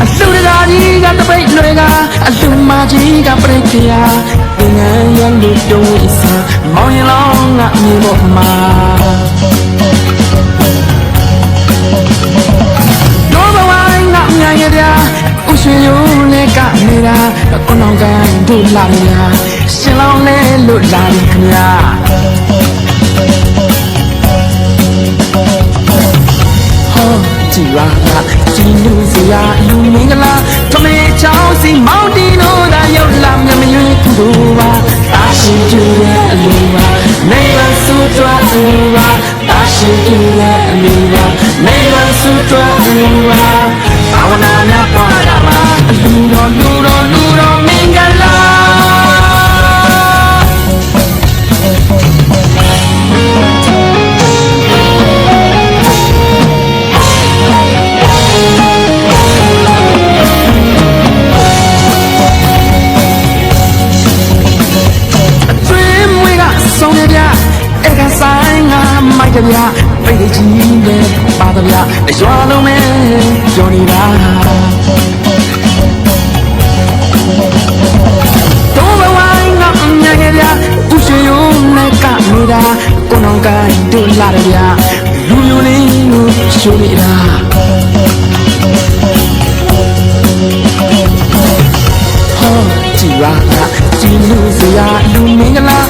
အလှတကာကြီးကတပိတ်လွယ်ကအလှမကြီးကပြိတ်ခရာပင်ငန်းရလူတုံးဝိစာမောင်ရင်လောင်းငါမြေပေါ်မှာ ရှင်ယုံနဲ့ကနေတာကိုနောင်ကန်တို့လာနေတာရှင်လောင်းလဲလို့လာတယ်ခင်ဗျာဟောကြည်လာတာကြည်လူစရာလူမင်္ဂလာထမေချောင်းစီမောင်တီတို့သာရောက်လာမြမရွေးသူတို့ပါတာရှိကျူရဲ့အလူပါနေဝဆူတွားသူပါတာရှိကျူရဲ့အလူပါနေဝဆူတွားသူပါ က်ကြပြပိတ်ကြီးပဲပါတပြရွာလုံးမဲကြော်နေတာတော့ဘဝိုင်းငါအမြဲကြပြဥရှိယုံနဲ့ကနေတာကိုနောင်ကိုင်းတို့လာရပြလူမျိုးလေးကိုရှိုးနေတာဟောကြည်လာကြည်လူစရာလူမင်္ဂလာ